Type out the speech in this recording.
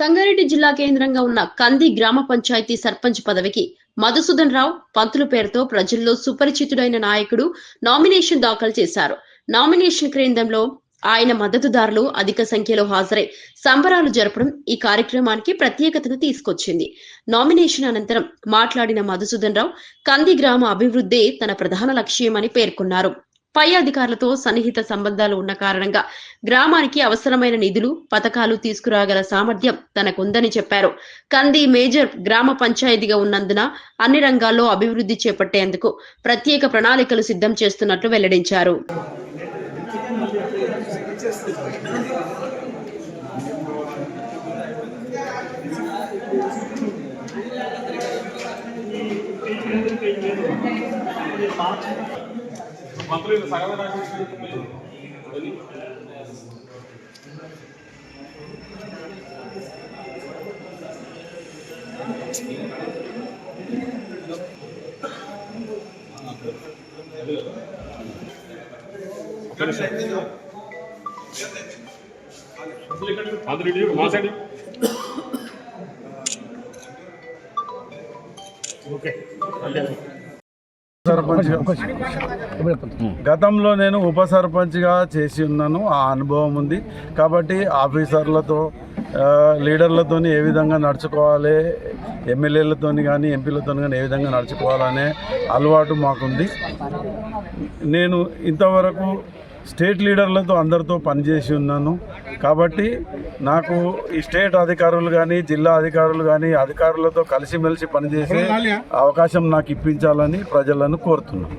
సంగారెడ్డి జిల్లా కేంద్రంగా ఉన్న కంది గ్రామ పంచాయతీ సర్పంచ్ పదవికి మధుసూదన్ రావు పంతులు పేరుతో ప్రజల్లో సుపరిచితుడైన నాయకుడు నామినేషన్ దాఖలు చేశారు. నామినేషన్ కేంద్రంలో ఆయన మద్దతుదారులు అధిక సంఖ్యలో హాజరై సంబరాలు జరపడం ఈ కార్యక్రమానికి ప్రత్యేకతను తీసుకొచ్చింది. నామినేషన్ అనంతరం మాట్లాడిన మధుసూదన్ రావు కంది గ్రామ అభివృద్ధే తన ప్రధాన లక్ష్యమని పేర్కొన్నారు. పై అధికారులతో సన్నిహిత సంబంధాలు ఉన్న కారణంగా గ్రామానికి అవసరమైన నిధులు పథకాలు తీసుకురాగల సామర్థ్యం తనకుందని చెప్పారు. కంది మేజర్ గ్రామ పంచాయతీగా ఉన్నందున అన్ని రంగాల్లో అభివృద్ధి చేపట్టేందుకు ప్రత్యేక ప్రణాళికలు సిద్ధం చేస్తున్నట్లు వెల్లడించారు. మంత్రులు సగం రాసి మంత్రి మా సైడ్ ఓకే. సర్పంచ్ గతంలో నేను ఉప సర్పంచ్గా చేసి ఉన్నాను. ఆ అనుభవం ఉంది. కాబట్టి ఆఫీసర్లతో ఆ, లీడర్లతోని ఏ విధంగా నడుచుకోవాలి ఎమ్మెల్యేలతో కానీ ఎంపీలతో కానీ ఏ విధంగా నడుచుకోవాలనే అలవాటు మాకుంది. నేను ఇంతవరకు స్టేట్ లీడర్లతో అందరితో పనిచేసి ఉన్నాను. కాబట్టి నాకు ఈ స్టేట్ అధికారులు కానీ జిల్లా అధికారులు కానీ అధికారులతో కలిసిమెలిసి పనిచేసే అవకాశం నాకు ఇప్పించాలని ప్రజలను కోరుతున్నాను.